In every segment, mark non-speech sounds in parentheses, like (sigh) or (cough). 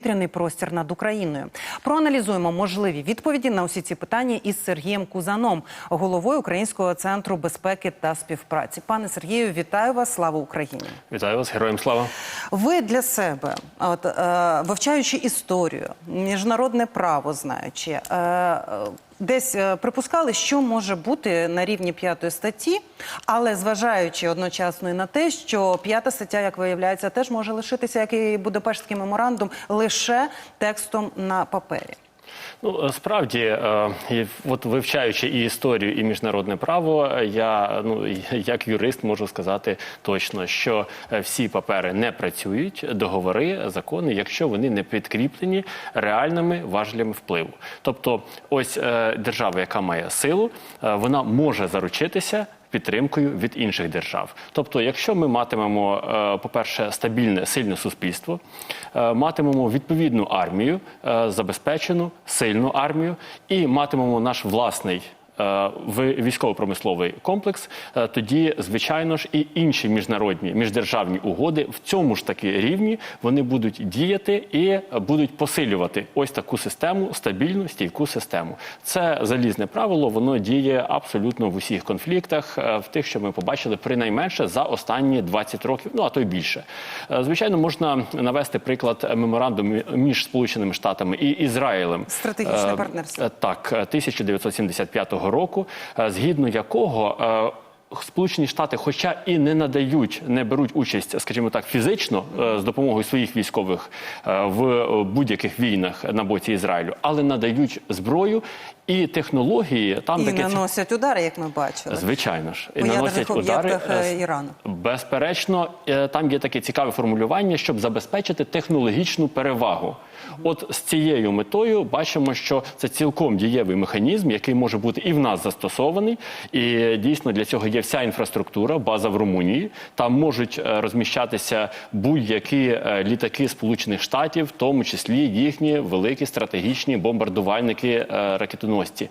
Повітряний простір над Україною проаналізуємо можливі відповіді на усі ці питання із Сергієм Кузаном, головою Українського центру безпеки та співпраці. Пане Сергію, вітаю вас! Слава Україні! Вітаю вас, героям слава. Ви для себе, от е, вивчаючи історію, міжнародне право, знаючи, е, десь е, припускали, що може бути на рівні п'ятої статті, але зважаючи одночасно і на те, що п'ята стаття, як виявляється, теж може лишитися, як і Будапештський меморандум, лише текстом на папері. Ну е, справді, е, от вивчаючи і історію, і міжнародне право, е, я ну як юрист можу сказати точно, що всі папери не працюють, договори, закони, якщо вони не підкріплені реальними важелями впливу. Тобто, ось держава, яка має силу, вона може заручитися. Підтримкою від інших держав, тобто, якщо ми матимемо, е, по-перше, стабільне сильне суспільство, е, матимемо відповідну армію, е, забезпечену сильну армію, і матимемо наш власний. Е, в військово-промисловий комплекс, е, тоді, звичайно ж, і інші міжнародні міждержавні угоди в цьому ж таки рівні вони будуть діяти і будуть посилювати ось таку систему, стабільну стійку систему. Це залізне правило, воно діє абсолютно в усіх конфліктах, е, в тих, що ми побачили принайменше за останні 20 років, ну а то й більше. Звичайно, можна навести приклад меморандуму між Сполученими Штатами і Ізраїлем. Стратегічне партнерство. Так, е, 1975 року, е, згідно якого е, Сполучені Штати, хоча і не надають, не беруть участь, скажімо так, фізично е, з допомогою своїх військових в будь-яких війнах на боці Ізраїлю, але надають зброю і технології там І таке наносять удари, як ми бачили. звичайно ж і наносять удари е, е, Ірану. Безперечно, е, там є таке цікаве формулювання, щоб забезпечити технологічну перевагу. От з цією метою бачимо, що це цілком дієвий механізм, який може бути і в нас застосований. І дійсно для цього є вся інфраструктура, база в Румунії. Там можуть розміщатися будь-які літаки Сполучених Штатів, в тому числі їхні великі стратегічні бомбардувальники е, ракетоносці.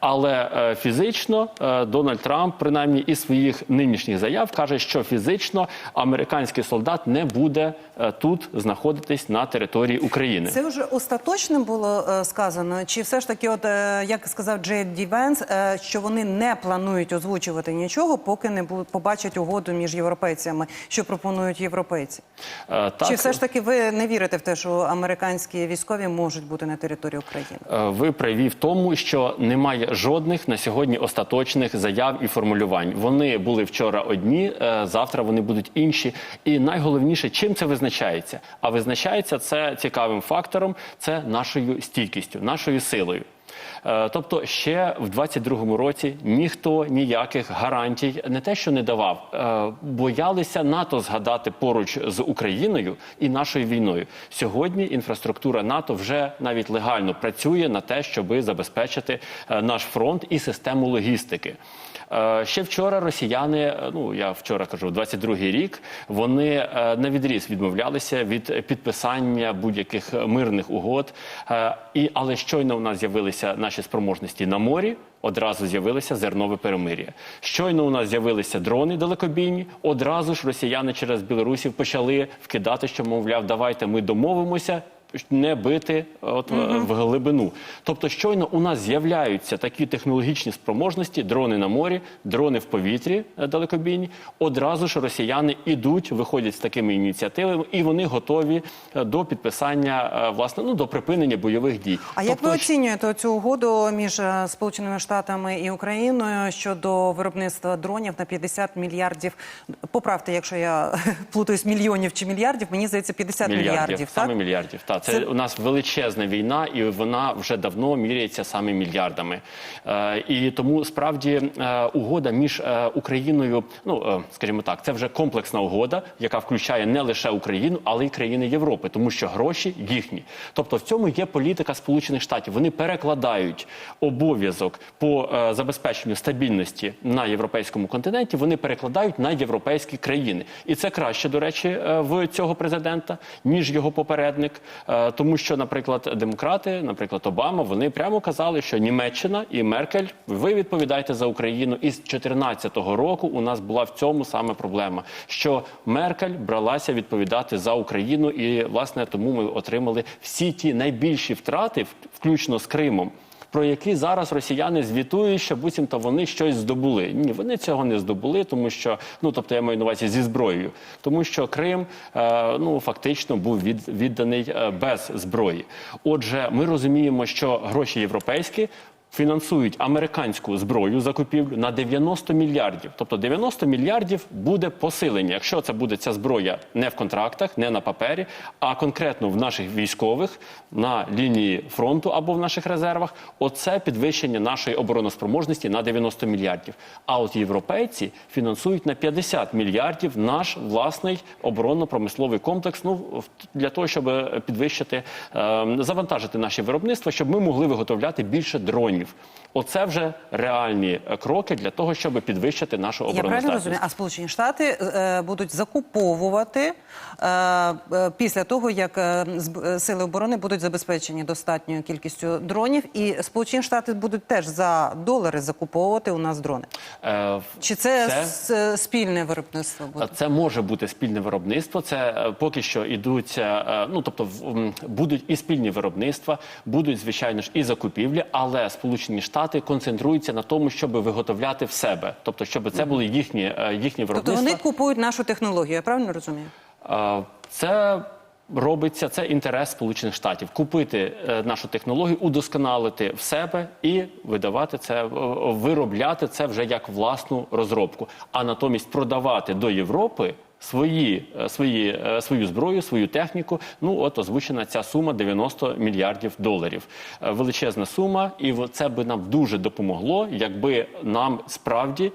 Але е, фізично е, Дональд Трамп, принаймні із своїх нинішніх заяв, каже, що фізично американський солдат не буде е, тут знаходитись на території України. Це вже остаточним було сказано, чи все ж таки, от як сказав Джейд Ді Венс, що вони не планують озвучувати нічого, поки не побачать угоду між європейцями, що пропонують європейці? Так, Чи все ж таки ви не вірите в те, що американські військові можуть бути на території України? Ви праві в тому, що немає жодних на сьогодні остаточних заяв і формулювань. Вони були вчора одні, е, завтра вони будуть інші. І найголовніше, чим це визначається? А визначається це цікавим фактором: це нашою стійкістю, нашою силою. Е, Тобто ще в 22-му році ніхто ніяких гарантій не те, що не давав, е, боялися НАТО згадати поруч з Україною і нашою війною. Сьогодні інфраструктура НАТО вже навіть легально працює на те, щоб забезпечити е, наш фронт і систему логістики. Е, Ще вчора росіяни, е, ну я вчора кажу, 22-й рік, вони е, на відріз відмовлялися від підписання будь-яких мирних угод. І але щойно у нас з'явилися наші спроможності на морі. Одразу з'явилося зернове перемир'я. Щойно у нас з'явилися дрони далекобійні. Одразу ж росіяни через білорусів почали вкидати, що мовляв, давайте ми домовимося. Не бити от е, в глибину. Тобто, щойно у нас з'являються такі технологічні спроможності: дрони на морі, дрони в повітрі е, далекобійні. Одразу ж росіяни ідуть, виходять з такими ініціативами, і вони готові е, до підписання власне ну до припинення бойових дій. А як тобто, ви оцінюєте цю угоду між Сполученими Штатами і Україною щодо виробництва дронів на 50 мільярдів? Поправте, якщо я (laughs) плутаюсь мільйонів чи мільярдів, мені здається 50 мільярдів. саме так? мільярдів. Так, це, Це- у нас величезна війна, і вона вже давно міряється саме мільярдами. Е, і тому справді е, угода між е, Україною, ну е, скажімо так, це вже комплексна угода, яка включає не лише Україну, але й країни Європи, тому що гроші їхні. Тобто в цьому є політика Сполучених Штатів. Вони перекладають обов'язок по е, забезпеченню стабільності на європейському континенті. Вони перекладають на європейські країни, і це краще, до речі, е, в цього президента ніж його попередник. Е, Тому що, наприклад, демократи, наприклад, Обама, вони прямо казали, що Німеччина і Меркель, ви відповідаєте за Україну. І з 2014 року у нас була в цьому саме проблема, що Меркель бралася відповідати за Україну, і власне тому ми отримали всі ті найбільші втрати, включно з Кримом. Про які зараз росіяни звітують, що буцімто вони щось здобули. Ні, вони цього не здобули, тому що ну тобто я маю на увазі зі зброєю, тому що Крим е, ну фактично був від, відданий е, без зброї. Отже, ми розуміємо, що гроші європейські. Фінансують американську зброю закупівлю на 90 мільярдів. Тобто 90 мільярдів буде посилення, якщо це буде ця зброя не в контрактах, не на папері, а конкретно в наших військових на лінії фронту або в наших резервах. Оце підвищення нашої обороноспроможності на 90 мільярдів. А от європейці фінансують на 50 мільярдів наш власний оборонно-промисловий комплекс. Ну для того, щоб підвищити, е, завантажити наше виробництво, щоб ми могли виготовляти більше дронів. believe. Оце вже реальні е, кроки для того, щоб підвищити нашу Я правильно розумію? А Сполучені Штати е, будуть закуповувати е, е, після того, як е, е, сили оборони будуть забезпечені достатньою кількістю дронів, і Сполучені Штати будуть теж за долари закуповувати у нас дрони. Е, Чи це, Це- е, спільне виробництво буде? Це може бути спільне виробництво. Це е, поки що ідуть, е, ну тобто будуть і спільні виробництва, будуть звичайно ж і закупівлі, але Сполучені Штати концентруються на тому, щоб виготовляти в себе, тобто щоб це були їхні е, їхні Тобто вони купують нашу технологію, я правильно розумію? Е, Це робиться це інтерес Сполучених Штатів купити е, нашу технологію, удосконалити в себе і видавати це, виробляти це вже як власну розробку, а натомість продавати до Європи. Свої, е, свої, е, свою зброю, свою техніку. Ну от озвучена ця сума 90 мільярдів доларів. Е, Величезна сума, і це би нам дуже допомогло, якби нам справді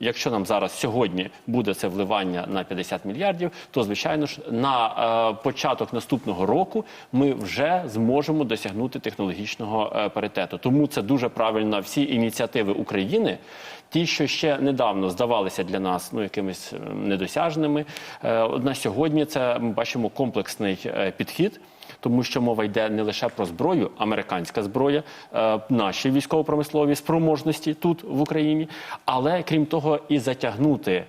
Якщо нам зараз сьогодні буде це вливання на 50 мільярдів, то звичайно ж на е, початок наступного року ми вже зможемо досягнути технологічного е, паритету. Тому це дуже правильно. Всі ініціативи України, ті, що ще недавно здавалися для нас ну якимись е, недосяжними, е, на сьогодні це ми бачимо комплексний е, підхід тому що мова йде не лише про зброю, американська зброя, е, наші військово-промислові спроможності тут в Україні, але крім того, і затягнути, е,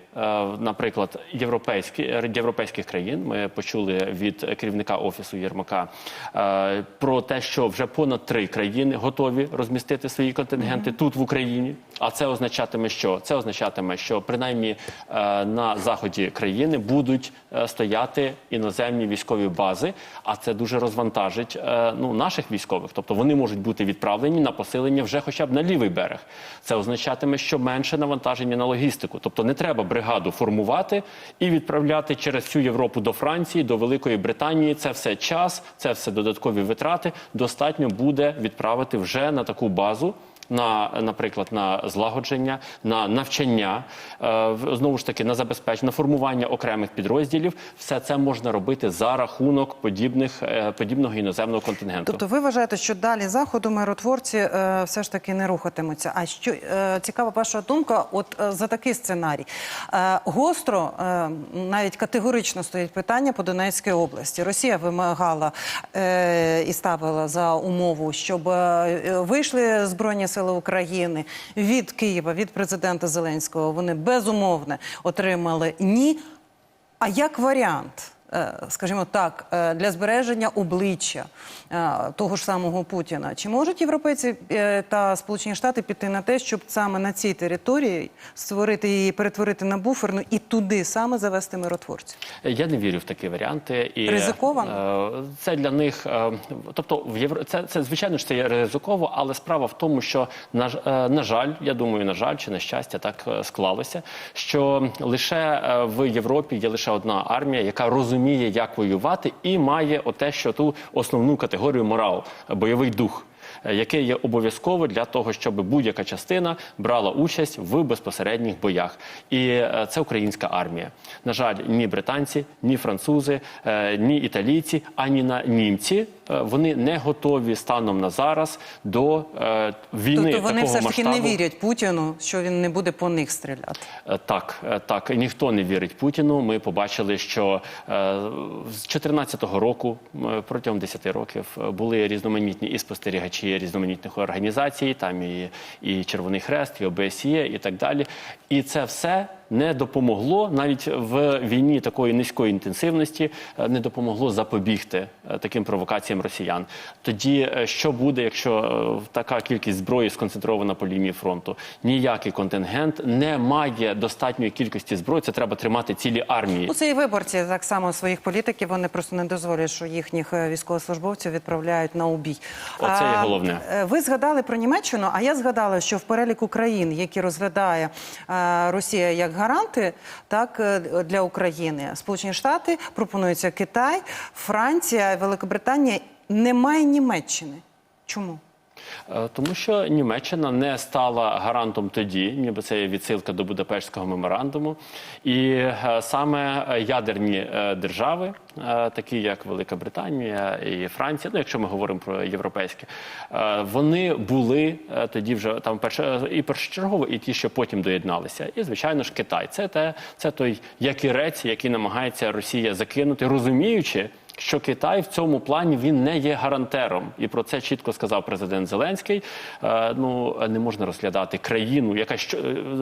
наприклад, європейські європейських країн. Ми почули від керівника офісу Єрмака е, про те, що вже понад три країни готові розмістити свої контингенти тут в Україні. А це означатиме, що це означатиме, що принаймні на заході країни будуть стояти іноземні військові бази, а це дуже розвантажить е, ну, наших військових. Тобто вони можуть бути відправлені на посилення вже хоча б на лівий берег. Це означатиме, що менше навантаження на логістику. Тобто не треба бригаду формувати і відправляти через всю Європу до Франції, до Великої Британії. Це все час, це все додаткові витрати. Достатньо буде відправити вже на таку базу на, наприклад, на злагодження, на навчання, е, знову ж таки на забезпечення, на формування окремих підрозділів. Все це можна робити за рахунок подібних е, подібного іноземного контингенту. Тобто ви вважаєте, що далі заходу миротворці е, все ж таки не рухатимуться. А що цікава ваша думка? От за такий сценарій гостро, навіть категорично стоїть питання по Донецькій області. Росія вимагала і ставила за умову, щоб вийшли збройні сили України від Києва, від президента Зеленського. Вони безумовно отримали ні. А як варіант, скажімо так, е, для збереження обличчя е, того ж самого Путіна, чи можуть європейці е, та Сполучені Штати піти на те, щоб саме на цій території створити її, перетворити на буферну і туди саме завести миротворців? Я не вірю в такі варіанти. І, Ризиковано? е, Це для них, е, тобто в Євро... це, це звичайно ж це є ризиково, але справа в тому, що на, е, на жаль, я думаю, на жаль чи на щастя, так е, склалося, що лише е, в Європі є лише одна армія, яка розуміє, як воювати, і має оте, що ту основну категорію морал, бойовий дух. е, Яке є обов'язково для того, щоб будь-яка частина брала участь в безпосередніх боях, і е, це українська армія. На жаль, ні британці, ні французи, е, ні італійці, ані на німці вони не готові станом на зараз до е, війни Тобто вони такого все ж таки масштабу. не вірять Путіну, що він не буде по них стріляти. Е, Так, е, так, ніхто не вірить Путіну. Ми побачили, що е, з 2014 року е, протягом 10 років е, були різноманітні і спостерігачі різноманітних організацій, там і, і Червоний Хрест, і ОБСЄ, і так далі. І це все не допомогло навіть в війні такої низької інтенсивності, е, не допомогло запобігти е, таким провокаціям росіян. Тоді е, що буде, якщо така кількість зброї сконцентрована по лінії фронту? Ніякий контингент не має достатньої кількості зброї. Це треба тримати цілі армії. Ну, це і виборці так само своїх політиків. Вони просто не дозволять, що їхніх військовослужбовців відправляють на убій. Оце є головне. Ви згадали про Німеччину, а я згадала, що в переліку країн, які розглядає Росія як гаранти, так е, для України, Сполучені Штати пропонуються Китай, Франція, Великобританія. Немає Німеччини. Чому? Е, Тому що Німеччина не стала гарантом тоді, ніби це є відсилка до Будапештського меморандуму. І е, саме ядерні е, держави, такі як Велика Британія і Франція, ну якщо ми говоримо про європейські, вони були тоді вже там перше і першочергово, і ті, що потім доєдналися. І звичайно ж Китай. Це те, це той якірець, який намагається Росія закинути, розуміючи що Китай в цьому плані він не є гарантером, і про це чітко сказав президент Зеленський. Е, ну не можна розглядати країну, яка що,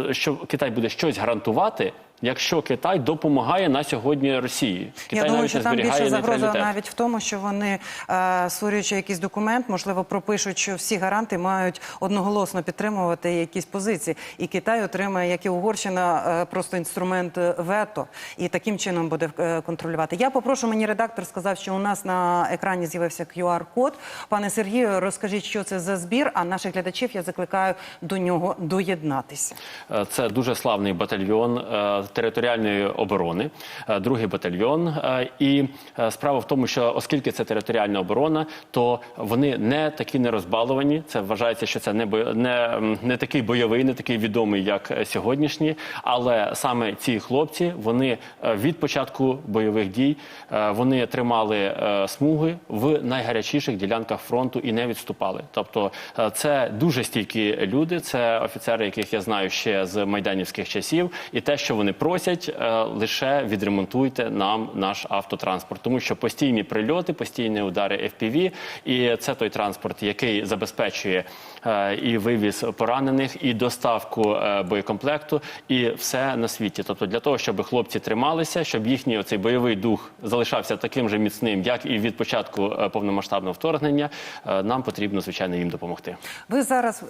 е, що Китай буде щось гарантувати, якщо Китай допомагає на сьогодні Росії. Китай Я думаю, навіть що там більше загроза навіть в тому, що вони, е, створюючи якийсь документ, можливо, пропишуть, що всі гаранти мають одноголосно підтримувати якісь позиції. І Китай отримає, як і Угорщина, е, просто інструмент вето, і таким чином буде е, контролювати. Я попрошу, мені редактор сказав, що у нас на екрані з'явився QR-код. Пане Сергію, розкажіть, що це за збір, а наших глядачів я закликаю до нього доєднатися. Е, Це дуже славний батальйон е, територіальної оборони, е, другий батальйон. Е, І е, справа в тому, що оскільки це територіальна оборона, то вони не такі не розбаловані. Це вважається, що це не не, не такий бойовий, не такий відомий, як сьогоднішній. Але саме ці хлопці вони від початку бойових дій вони тримали смуги в найгарячіших ділянках фронту і не відступали. Тобто, це дуже стійкі люди. Це офіцери, яких я знаю ще з майданівських часів, і те, що вони просять, е, лише відремонтуйте нам наш автотранспорт, тому що постійні прильоти, постійні удари FPV, і це той транспорт, який забезпечує е, і вивіз поранених, і доставку е, боєкомплекту, і все на світі. Тобто, для того, щоб хлопці трималися, щоб їхній оцей бойовий дух залишався таким же міцним, як і від початку повномасштабного вторгнення, нам потрібно звичайно їм допомогти. Ви зараз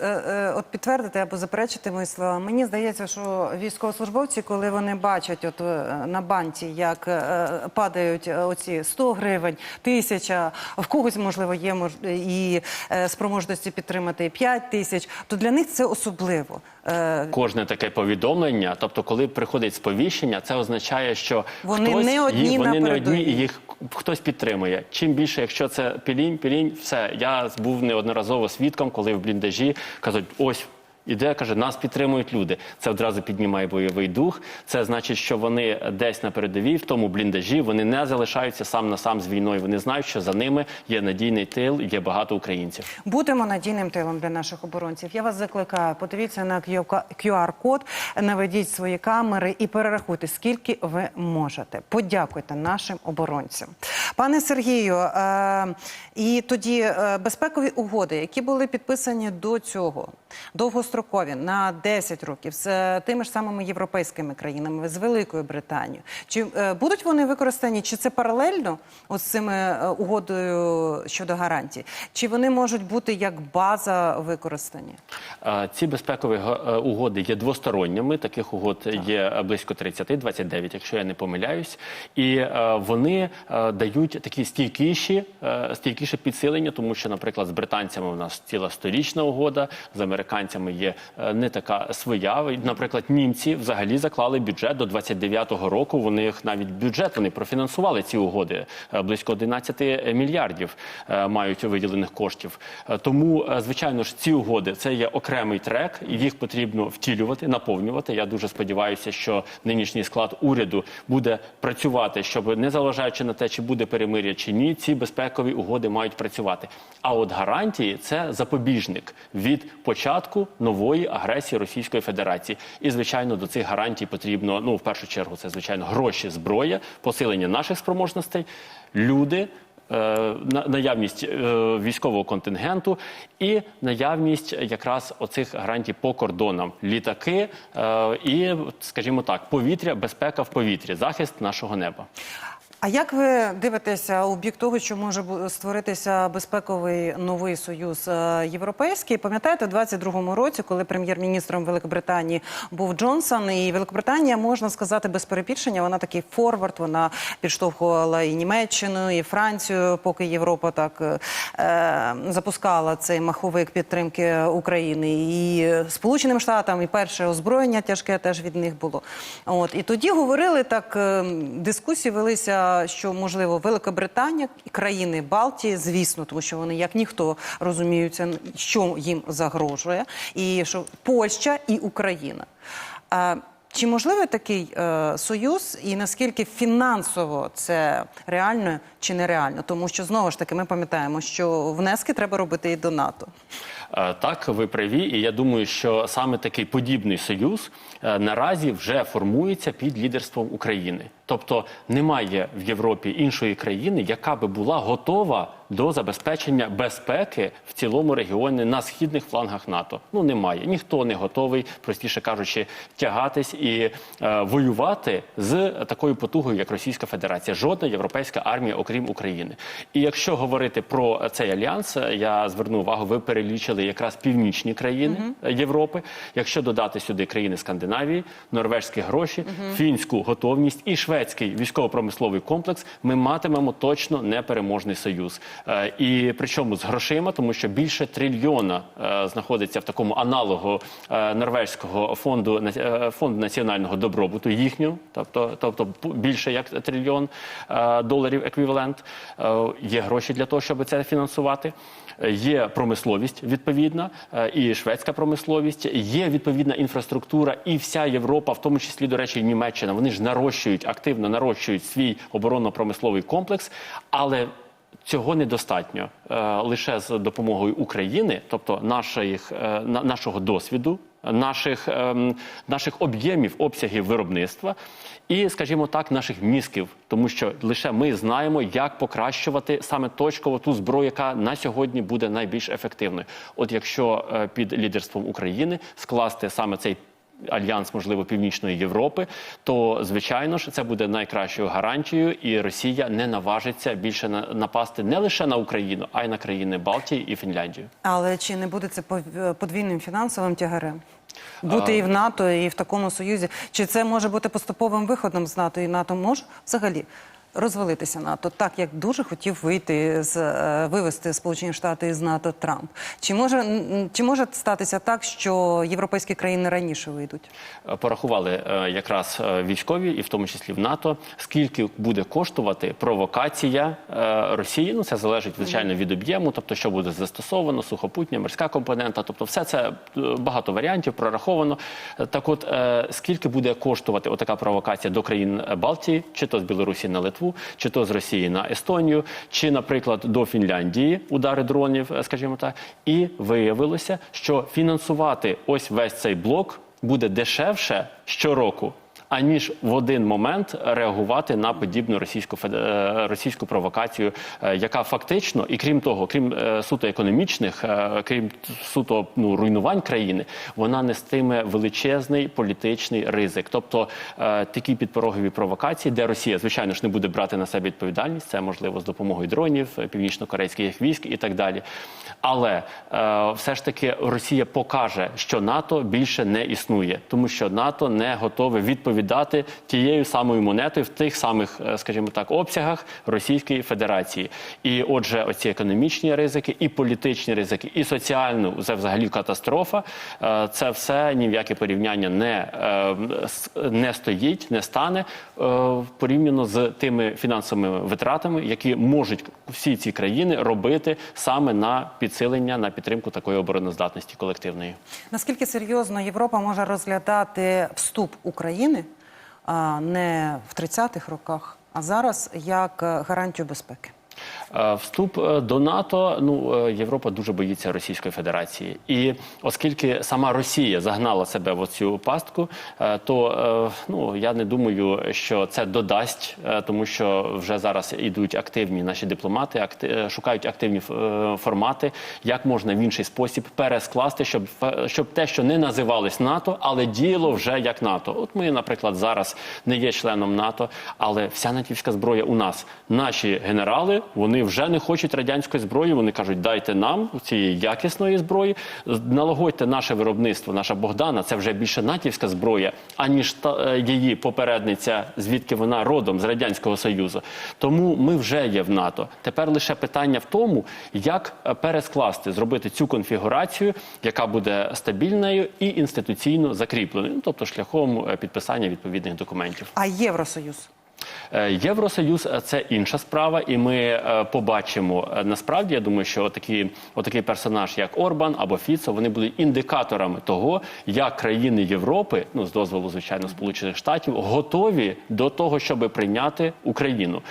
от підтвердите або заперечите мої слова. Мені здається, що військовослужбовці, коли вони бачать от е, на банті, як е, падають е, оці 100 гривень, тисяча, в когось можливо є мож... і е, спроможності підтримати 5 тисяч, то для них це особливо. Е, Кожне таке повідомлення, тобто, коли приходить сповіщення, це означає, що Вони хтось не одні їх, вони не одні, і їх хтось підтримує. Чим більше, якщо це пілінь, пілінь, все. Я був неодноразово свідком, коли в бліндажі кажуть, ось. Іде, каже, нас підтримують люди. Це одразу піднімає бойовий дух. Це значить, що вони десь на передовій, в тому бліндажі, вони не залишаються сам на сам з війною. Вони знають, що за ними є надійний тил, є багато українців. Будемо надійним тилом для наших оборонців. Я вас закликаю, подивіться на QR-код, наведіть свої камери і перерахуйте, скільки ви можете. Подякуйте нашим оборонцям. Пане Сергію, е, і тоді е, безпекові угоди, які були підписані до цього, довгострокові на 10 років з е, тими ж самими європейськими країнами, з Великою Британією, чи е, будуть вони використані, чи це паралельно з цими е, угодою щодо гарантій, чи вони можуть бути як база використані? Ці безпекові угоди є двосторонніми. Таких угод є близько 30, 29, якщо я не помиляюсь. І вони дають такі стійкіші, стійкіше підсилення, тому що, наприклад, з британцями у нас ціла сторічна угода, з американцями є е, не така своя. Наприклад, німці взагалі заклали бюджет до 29-го року. Вони їх навіть бюджет вони профінансували ці угоди Е, близько 11 мільярдів е, мають виділених коштів. Тому, звичайно ж, ці угоди це є окремий трек, і їх потрібно втілювати, наповнювати. Я дуже сподіваюся, що нинішній склад уряду буде працювати, щоб не залежаючи на те, чи буде перемир'я чи ні, ці безпекові угоди мають працювати. А от гарантії це запобіжник від початку нової агресії Російської Федерації. І звичайно, до цих гарантій потрібно ну в першу чергу, це звичайно гроші, зброя, посилення наших спроможностей, люди. е, на- Наявність е, військового контингенту і наявність якраз оцих гарантій по кордонам, літаки е, і, скажімо так, повітря, безпека в повітрі, захист нашого неба. А як ви дивитеся у бік того, що може створитися безпековий новий союз е, європейський? Пам'ятаєте, в 22-му році, коли прем'єр-міністром Великобританії був Джонсон, і Великобританія, можна сказати, без перебільшення, вона такий форвард, вона підштовхувала і Німеччину, і Францію, поки Європа так е, е, запускала цей маховик підтримки України. І Сполученим Штатам, і перше озброєння тяжке теж від них було. От і тоді говорили так, е, дискусії велися, що можливо Великобританія і країни Балтії, звісно, тому що вони як ніхто розуміються, що їм загрожує, і що Польща і Україна. А, чи можливий такий е, союз, і наскільки фінансово це реально чи нереально? Тому що знову ж таки ми пам'ятаємо, що внески треба робити і до НАТО. Е, Так, ви праві, і я думаю, що саме такий подібний союз е, наразі вже формується під лідерством України. Тобто немає в Європі іншої країни, яка би була готова до забезпечення безпеки в цілому регіоні на східних флангах НАТО. Ну немає. Ніхто не готовий, простіше кажучи, тягатись і е, воювати з такою потугою, як Російська Федерація. Жодна європейська армія, окрім України. І якщо говорити про цей альянс, я зверну увагу, ви перелічили якраз північні країни Європи. Якщо додати сюди країни Скандинавії, норвежські гроші, фінську готовність і шведський військово-промисловий комплекс, ми матимемо точно непереможний союз. Е, І причому з грошима, тому що більше трильйона е, знаходиться в такому аналогу е, норвежського фонду е, фонду національного добробуту, їхнього, тобто, тобто більше як трильйон е, доларів еквівалент. Е, Є гроші для того, щоб це фінансувати. Є промисловість відповідна, і шведська промисловість, є відповідна інфраструктура, і вся Європа, в тому числі, до речі, і Німеччина, вони ж нарощують активно нарощують свій оборонно-промисловий комплекс, але Цього недостатньо Е, лише з допомогою України, тобто наших, е, нашого досвіду, наших, ем, наших об'ємів, обсягів виробництва і, скажімо так, наших мізків, тому що лише ми знаємо, як покращувати саме точково ту зброю, яка на сьогодні буде найбільш ефективною. От якщо е, під лідерством України скласти саме цей альянс, можливо, Північної Європи, то звичайно ж це буде найкращою гарантією, і Росія не наважиться більше на- напасти не лише на Україну, а й на країни Балтії і Фінляндію. Але чи не буде це пов- подвійним фінансовим тягарем? Бути і в НАТО, і в такому союзі. Чи це може бути поступовим виходом з НАТО? І НАТО може взагалі розвалитися НАТО, так як дуже хотів вийти з е, вивести Сполучені Штати із НАТО Трамп. Чи може чи може статися так, що європейські країни раніше вийдуть? Е, Порахували е, якраз військові, і в тому числі в НАТО, скільки буде коштувати провокація Росії. Ну це залежить звичайно від об'єму, тобто що буде застосовано, сухопутня, морська компонента. Тобто, все це багато варіантів прораховано. Так, от скільки буде коштувати отака провокація до країн Балтії, чи то з Білорусі на Литву, чи то з Росії на Естонію, чи, наприклад, до Фінляндії удари дронів, е, скажімо так, і виявилося, що фінансувати ось весь цей блок буде дешевше щороку. Аніж в один момент реагувати на подібну російську е, російську провокацію, е, яка фактично, і крім того, крім е, суто економічних, крім суто ну руйнувань країни, вона нестиме величезний політичний ризик. Тобто такі підпорогові провокації, де Росія, звичайно ж, не буде брати на себе відповідальність, це можливо з допомогою дронів, північно-корейських військ і так далі. Але все ж таки Росія покаже, що НАТО більше не існує, тому що НАТО не готове відповідати відповідати тією самою монетою в тих самих, е, скажімо так, обсягах Російської Федерації. І отже, оці економічні ризики, і політичні ризики, і соціальну це взагалі катастрофа. е, Це все ні в яке порівняння не, е, не стоїть, не стане порівняно з тими фінансовими витратами, які можуть всі ці країни робити саме на підсилення, на підтримку такої обороноздатності колективної. Наскільки серйозно Європа може розглядати вступ України не в 30-х роках, а зараз як гарантію безпеки? Е, Вступ е, до НАТО, ну е, Європа дуже боїться Російської Федерації, і оскільки сама Росія загнала себе в цю пастку, то ну я не думаю, що це додасть, тому що вже зараз ідуть активні наші дипломати, акти- шукають активні формати, як можна в інший спосіб перескласти, щоб щоб те, що не називалось НАТО, але діяло вже як НАТО. От ми, наприклад, зараз не є членом НАТО, але вся натівська зброя у нас. Наші генерали вони вже не хочуть радянської зброї. Вони кажуть, дайте нам цієї якісної зброї, налагодьте наше виробництво. Наша Богдана це вже більше натівська зброя, аніж та е, її попередниця, звідки вона родом з радянського союзу. Тому ми вже є в НАТО. Тепер лише питання в тому, як е, перескласти, зробити цю конфігурацію, яка буде стабільною і інституційно закріпленою, ну, тобто шляхом е, підписання відповідних документів. А Євросоюз? Е, Євросоюз це інша справа, і ми е, побачимо е, насправді. Я думаю, що отакі, отакий персонаж, як Орбан або Фіцо, вони будуть індикаторами того, як країни Європи, ну з дозволу звичайно Сполучених Штатів, готові до того, щоб прийняти Україну.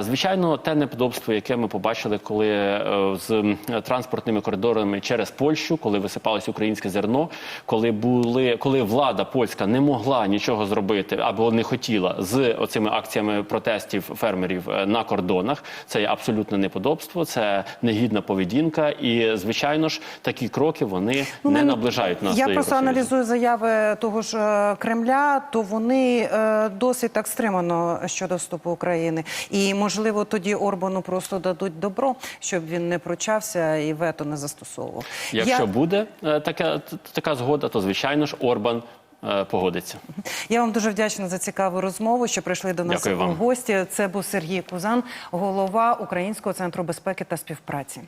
Звичайно, те неподобство, яке ми побачили, коли з транспортними коридорами через Польщу, коли висипалось українське зерно, коли були, коли влада польська не могла нічого зробити або не хотіла з оцими акціями протестів фермерів е, на кордонах. Це є абсолютне неподобство, це негідна поведінка. І звичайно ж, такі кроки вони Ну, не наближають нас Я до просто аналізую заяви того ж е, Кремля, то вони е, досить так стримано щодо вступу України. І можливо тоді Орбану просто дадуть добро, щоб він не прочався і вето не застосовував. Якщо Я, буде така, така згода, то звичайно ж Орбан погодиться. я вам дуже вдячна за цікаву розмову, що прийшли до нас у гості. Це був Сергій Кузан, голова Українського центру безпеки та співпраці.